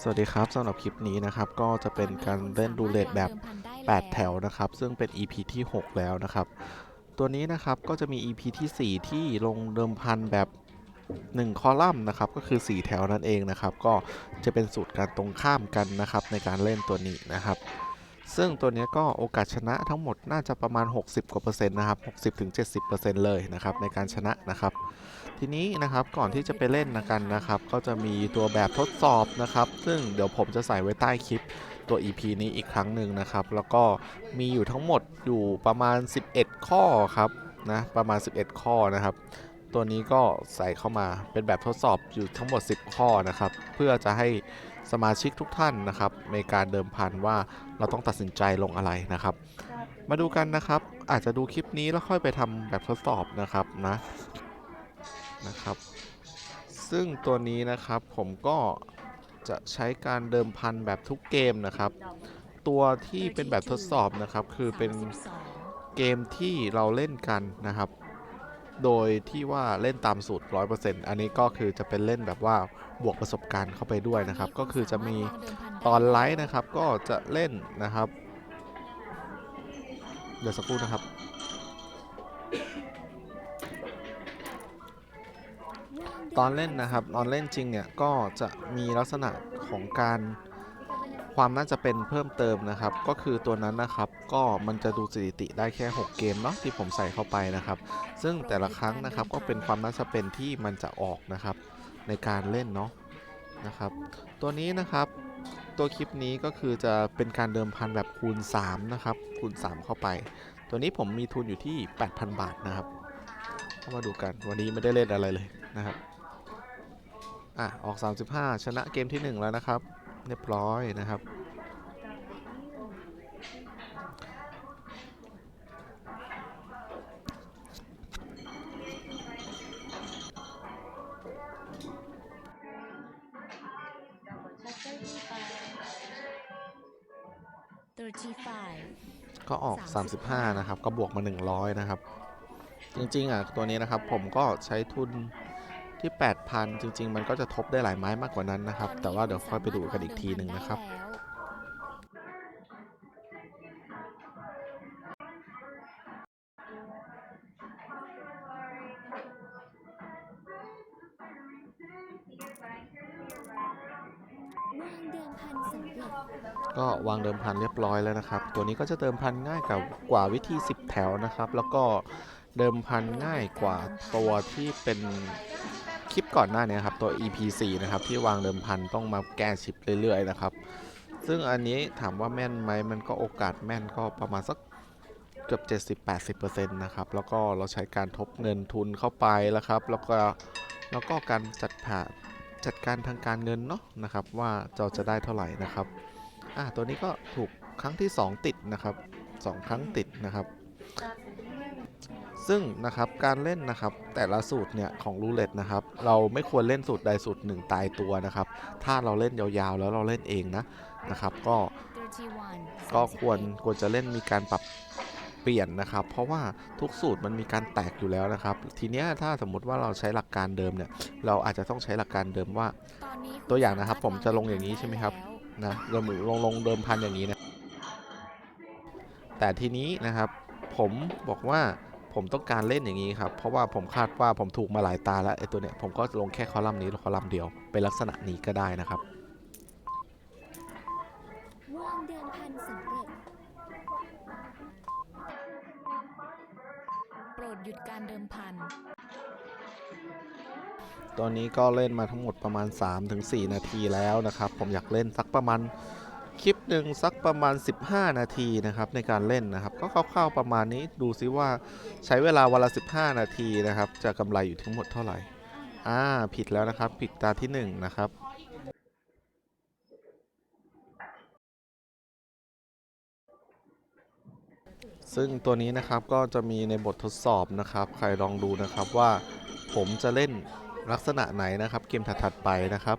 สวัสดีครับสำหรับคลิปนี้นะครับ ก็จะเป็นการเล่นดูเลตแบบ 8 แถวนะครับ ซึ่งเป็น EP ที่ 6 แล้วนะครับ ตัวนี้นะครับก็จะมี EP ที่ 4 ที่ลงเดิมพันแบบ 1 คอลัมน์นะครับ ก็คือ 4 แถวนั่นเองนะครับ ก็จะเป็นสูตรการตรงข้ามกันนะครับ ในการเล่นตัวนี้นะครับ ซึ่งตัวนี้ก็โอกาสชนะทั้งหมดน่าจะประมาณ 60 กว่าเปอร์เซ็นต์นะครับ 60-70%เปอร์เซ็นต์เลยนะครับในการชนะนะครับ ทีนี้นะครับก่อนที่จะไปเล่นนะกันนะครับ ก็จะมีตัวแบบทดสอบนะครับ ซึ่งเดี๋ยวผมจะใส่ไว้ใต้คลิปตัว EP นี้อีกครั้งหนึ่งนะครับ แล้วก็มีอยู่ทั้งหมดอยู่ประมาณ 11 ข้อครับนะประมาณ 11 ข้อนะครับ ตัวนี้ก็ใส่เข้ามาเป็นแบบทดสอบอยู่ทั้งหมด 10 ข้อนะครับ เพื่อจะให้สมาชิกทุกท่านนะครับ ในการเดิมพันว่าเราต้องตัดสินใจลงอะไรนะครับ มาดูกันนะครับ อาจจะดูคลิปนี้แล้วค่อยไปทำแบบทดสอบนะครับนะ นะครับ ซึ่งตัวนี้นะครับผมก็จะใช้การเดิมพันแบบทุกเกมนะครับ ตัวที่เป็นแบบทดสอบนะครับ คือเป็นเกมที่เราเล่นกันนะครับ โดยที่ว่าเล่นตามสูตร 100%อันนี้ก็คือจะเป็นเล่นแบบว่าบวกประสบการณ์เข้าไปด้วยนะครับ ก็คือจะมีตอนไลฟ์นะครับ ก็จะเล่นนะครับ เดี๋ยวสักครู่นะครับ ตอนเล่นนะครับตอนเล่นจริงเนี่ยก็จะมีลักษณะของการความน่าจะเป็นเพิ่มเติมนะครับ ก็คือตัวนั้นนะครับ ก็มันจะดูสถิติได้แค่ 6 เกมเนาะที่ผมใส่เข้าไปนะครับ ซึ่งแต่ละครั้งนะครับก็เป็นความน่าจะเป็นที่มันจะออกนะครับในการเล่นเนาะนะครับ ตัวนี้นะครับตัวคลิปนี้ก็คือจะเป็นการเดิมพันแบบคูณ 3 นะครับ คูณ 3 เข้าไป ตัวนี้ผมมีทุนอยู่ที่ 8,000 บาทนะครับเข้ามาดูกันวันนี้ไม่ได้เล่นอะไรเลยนะครับ อะ ออก 35 ชนะเกมที่ 1 แล้วนะครับ เรียบร้อยนะครับ35ก็ออก 35 นะครับ ก็บวกมา 100 นะครับ จริง ๆ อะ ตัวนี้นะครับผมก็ใช้ทุนที่ 8,000จริง ๆ มันก็จะทบได้หลายไม้มากกว่านั้นนะครับ แต่ว่าเดี๋ยวค่อยไปดูกันอีกทีหนึ่งนะครับวางเดิมพันสำเร็จก็วางเดิมพันเรียบร้อยแล้วนะครับ ตัวนี้ก็จะเดิมพันง่ายกว่ากว่าวิธี 10 แถวนะครับ แล้วก็เดิมพันง่ายกว่าตัวที่เป็น คลิปก่อนหน้านี้ครับตัว EP4 นะครับที่วางเดิมพันต้องมาแก้ชิปเรื่อยๆนะครับ ซึ่งอันนี้ถามว่าแม่นไหมมันก็โอกาสแม่นก็ประมาณสักเกือบ 70-80%นะครับแล้วก็เราใช้การทบเงินทุนเข้าไปแล้วครับ แล้วก็แล้วก็การจัดผ่าจัดการทางการเงินเนาะนะครับว่าเราจะได้เท่าไหร่นะครับอะตัวนี้ก็ถูกครั้งที่ 2 ติดนะครับสองครั้งติดนะครับ ซึ่งนะครับการเล่นนะครับแต่ละสูตรเนี่ยของรูเล็ตนะครับเราไม่ควรเล่นสูตรใดสูตรหนึ่งตายตัวนะครับ ถ้าเราเล่นยาวๆ แล้วเราเล่นเองนะนะครับ ก็ก็ควรควรจะเล่นมีการปรับเปลี่ยนนะครับ เพราะว่าทุกสูตรมันมีการแตกอยู่แล้วนะครับ ทีเนี้ยถ้าสมมุติว่าเราใช้หลักการเดิมเนี่ย เราอาจจะต้องใช้หลักการเดิมว่า ตัวอย่างนะครับ ผมจะลงอย่างนี้ใช่ไหมครับนะลงลงลงเดิมพันอย่างนี้นะแต่ทีนี้นะครับ ผมบอกว่า ผมต้องการเล่นอย่างนี้ครับ เพราะว่าผมคาดว่าผมถูกมาหลายตาแล้วไอ้ตัวเนี้ยผมก็ลงแค่คอลัมน์นี้คอลัมน์เดียว เป็นลักษณะนี้ก็ได้นะครับวางเดิมพันสำเร็จ โปรดหยุดการเดิมพัน ตอนนี้ก็เล่นมาทั้งหมดประมาณ 3-4 นาทีแล้วนะครับ ผมอยากเล่นสักประมาณ คลิปหนึ่งสักประมาณ 15 นาทีนะครับในการเล่นนะครับ ก็คร่าวๆประมาณนี้ดูซิว่าใช้เวลาวันละ 15 นาทีนะครับ จะกำไรอยู่ทั้งหมดเท่าไหร่อ่าผิดแล้วนะครับ ผิดตาที่ 1 นะครับซึ่งตัวนี้นะครับก็จะมีในบททดสอบนะครับ ใครลองดูนะครับว่าผมจะเล่นลักษณะไหนนะครับ เกมถัดๆไปนะครับ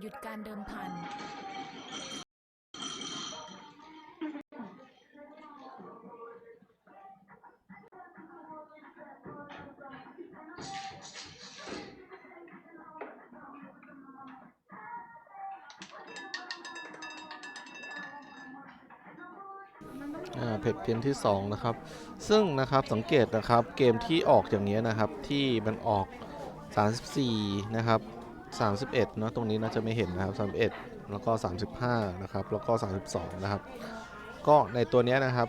หยุดการเดิมพัน อ่าเพจเกมที่ 2 นะครับ ซึ่งนะครับสังเกตนะครับเกมที่ออกอย่างนี้ยนะครับที่มันออก 34 นะครับ 31เนะตรงนี้น่าจะไม่เห็นนะครับ 31 แล้วก็ 35 นะครับ แล้วก็ 32 นะครับ ก็ในตัวนี้นะครับ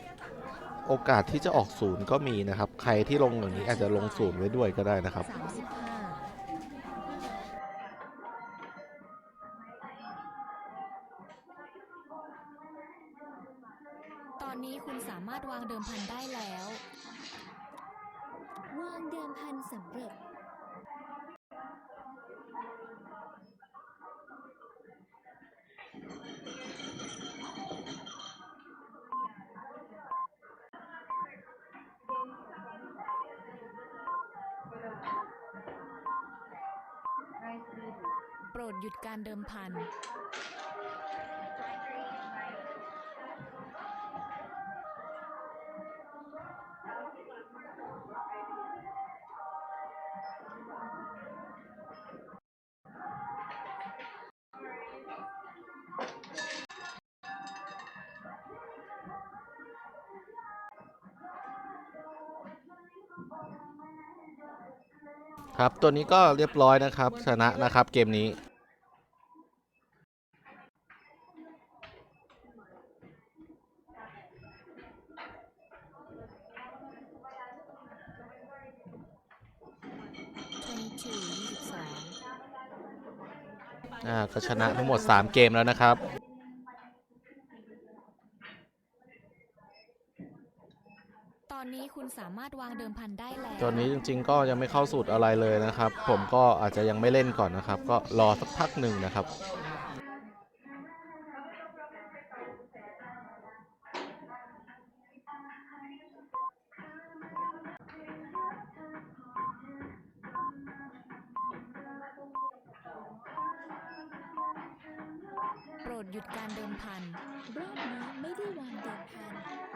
โอกาสที่จะออกศูนย์ก็มีนะครับ ใครที่ลงอย่างนี้อาจจะลงศูนย์ไว้ด้วยก็ได้นะครับตอนนี้คุณสามารถวางเดิมพันได้แล้ว วางเดิมพันสำเร็จ หยุดการเดิมพัน ครับ ตัวนี้ก็เรียบร้อยนะครับ ชนะนะครับเกมนี้ 22 22อ่าก็ชนะทั้งหมด 3 เกมแล้วนะครับตอนนี้คุณสามารถวางเดิมพันได้แล้วตัวนี้จริง ๆ ก็ยังไม่เข้าสูตรอะไรเลยนะครับ ผมก็อาจจะยังไม่เล่นก่อนนะครับ ก็รอสักพักหนึ่งนะครับ ดหยุดการเดิมพันรอบนี้ไม่ได้วางเดิมพัน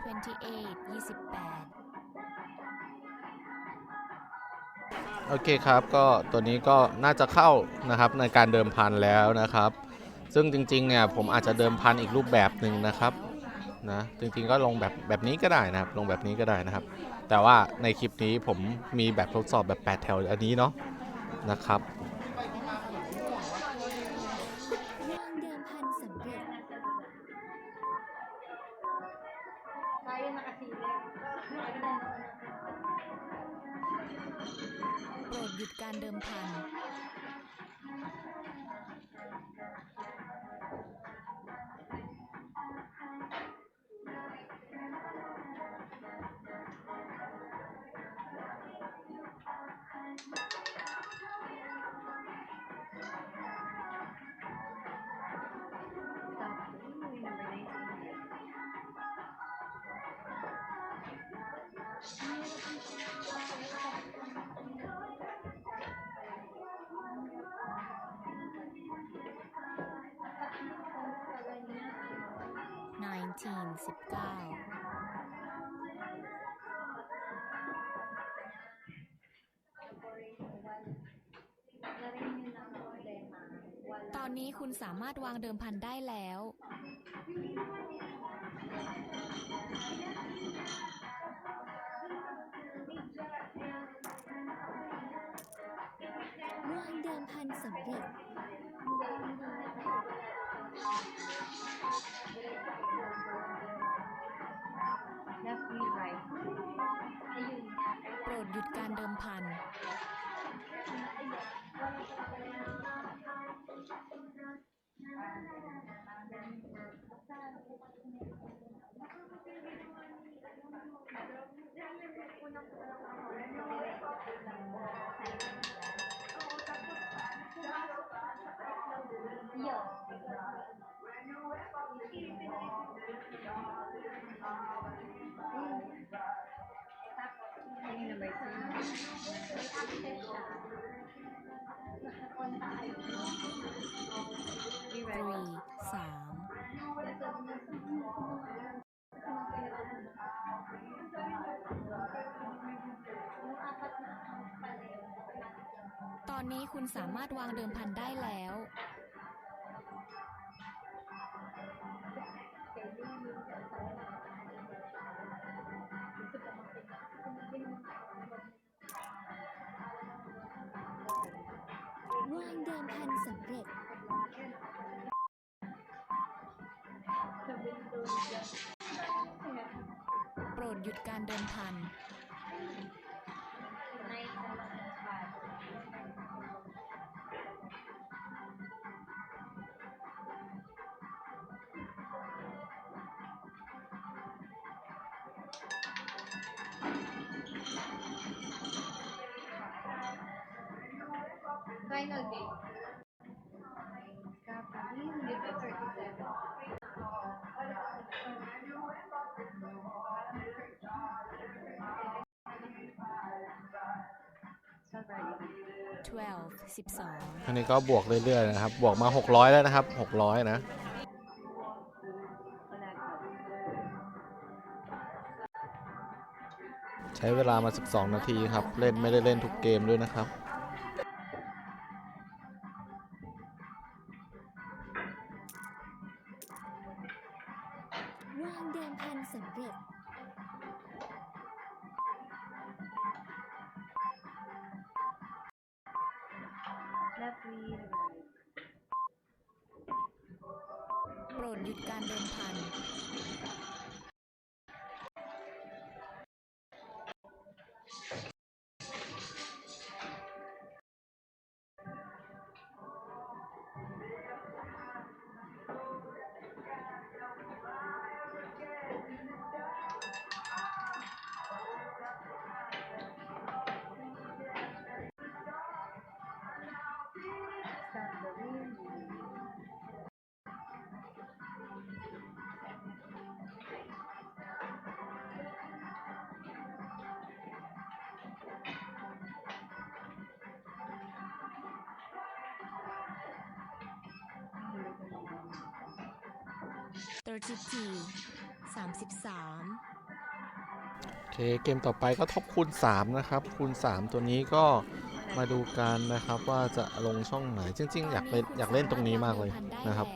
28 28 โอเคครับก็ตัวนี้ก็น่าจะเข้านะครับในการเดิมพันแล้วนะครับ ซึ่งจริงๆเนี่ยผมอาจจะเดิมพันอีกรูปแบบหนึ่งนะครับนะจริงๆก็ลงแบบแบบนี้ก็ได้นะครับ ลงแบบนี้ก็ได้นะครับ แต่ว่าในคลิปนี้ผมมีแบบทดสอบแบบ 8 แถวอันนี้เนาะนะครับ โปรดหยุดการเดิมพัน 1919ตอนนี้คุณสามารถวางเดิมพันได้แล้ว วางเดิมพันสำเร็จ โปรดหยุดการเดิมพัน Ayun na ba ito? อนนี้คุณสามารถวางเดิมพันได้แล้ว วางเดิมพันสำเร็จ โปรดหยุดการเดิมพัน 12 อันนี้ก็บวกเรื่อยๆนะครับ บวกมา 600 แล้วนะครับ 600 นะ ใช้เวลามา 12 นาทีครับ เล่นไม่ได้เล่นทุกเกมด้วยนะครับ Left wheel, right. โปรดหยุดการเดินพัน 32สามสิบสามโอเค เกมต่อไปก็ทบคูณ 3 นะครับ คูณ 3 ตัวนี้ก็มาดูกันนะครับว่าจะลงช่องไหน จริง ๆ อยากเล่นอยากเล่นตรงนี้มากเลยนะครับ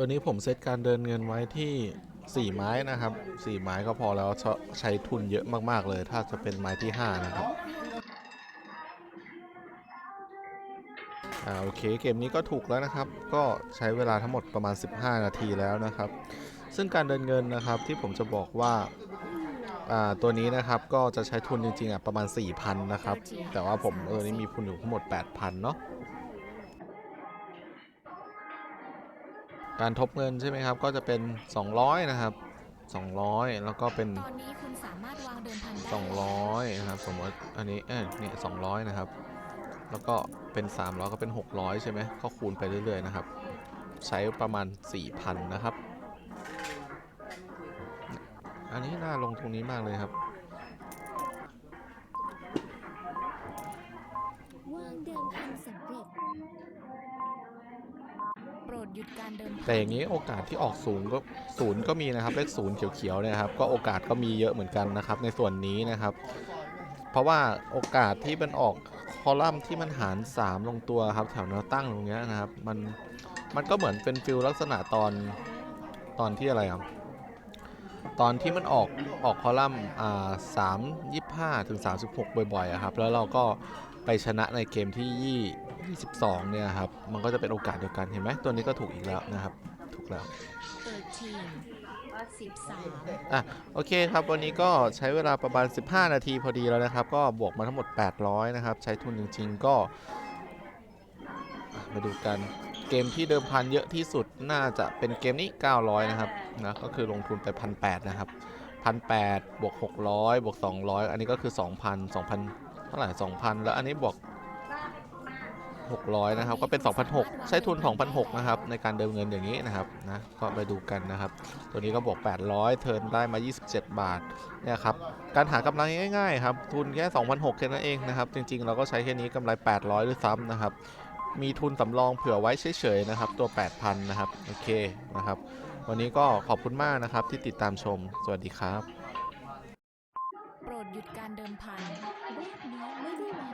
ตัวนี้ผมเซตการเดินเงินไว้ที่ 4 ไม้นะครับ 4 ไม้ก็พอแล้วใช้ทุนเยอะมากๆเลย ถ้าจะเป็นไม้ที่ 5 นะครับอ่าโอเคเกมนี้ก็ถูกแล้วนะครับ ก็ใช้เวลาทั้งหมดประมาณ 15 นาทีแล้วนะครับ ซึ่งการเดินเงินนะครับที่ผมจะบอกว่าอ่าตัวนี้นะครับก็จะใช้ทุนจริงๆอะประมาณ 4,000 นะครับ แต่ว่าผมเออนี่มีทุนอยู่ทั้งหมด 8,000 เนาะ การทบเงินใช่ไหมครับ ก็จะเป็น 200 นะครับ 200 แล้วก็เป็น ตอนนี้คุณสามารถวางเดิมพันได้แล้ว200 นะครับ สมมติอันนี้เออเนี่ย200 นะครับ แล้วก็เป็น 300 ก็เป็น 600 ใช่ไหมก็คูณไปเรื่อยๆนะครับ ใช้ประมาณ 4,000 นะครับ อันนี้น่าลงตรงนี้มากเลยครับ วางเดิมพันสำเร็จ แต่อย่างนี้โอกาสที่ออกศูนย์ก็ศูนย์ก็มีนะครับเลขศูนย์เขียวๆเนี่ยครับก็โอกาสก็มีเยอะเหมือนกันนะครับ ในส่วนนี้นะครับ เพราะว่าโอกาสที่มันออกคอลัมน์ที่มันหาร 3 ลงตัวครับแถวแนวตั้งตรงเนี้ยนะครับ มันมันก็เหมือนเป็นฟิลลักษณะตอนตอนที่อะไรครับตอนที่มันออกออกคอลัมน์อ่าสามยี่ห้าถึงสามสิบหกบ่อยๆอะครับแล้วเราก็ไปชนะในเกมที่ยี่ ยี่สิบสองเนี่ยครับ มันก็จะเป็นโอกาสเดียวกันเห็นไหมตัวนี้ก็ถูกอีกแล้วนะครับ ถูกแล้วเปิดทีมสิบสามอะโอเคครับ วันนี้ก็ใช้เวลาประมาณ 15 นาทีพอดีแล้วนะครับ ก็บวกมาทั้งหมด 800 นะครับ ใช้ทุนจริง ๆ ก็อะมาดูกันเกมที่เดิมพันเยอะที่สุดน่าจะเป็นเกมนี้ 900 นะครับนะก็คือลงทุนไป 1,800 นะครับ 1,800 บวก 600 บวก 200 อันนี้ก็คือ 2,000 2,000 เท่าไหร่ 2,000 แล้วอันนี้บวก 600 นะครับ ก็เป็น 2,600 ใช้ทุน 2,600 นะครับ ในการเดิมเงินอย่างนี้นะครับนะก็ไปดูกันนะครับ ตัวนี้ก็บวก 800 เทิร์นได้มา 27 บาทเนี่ยครับการหากำไรง่ายๆครับทุนแค่ 2,600แค่นั้นเองนะครับ จริงๆ เราก็ใช้แค่นี้กำไร 800ด้วยซ้ำนะครับ มีทุนสำรองเผื่อไว้เฉยๆนะครับตัว 8,000 นะครับโอเคนะครับ วันนี้ก็ขอบคุณมากนะครับที่ติดตามชมสวัสดีครับ โปรดหยุดการเดิมพันรอบนี้ไม่ได้วา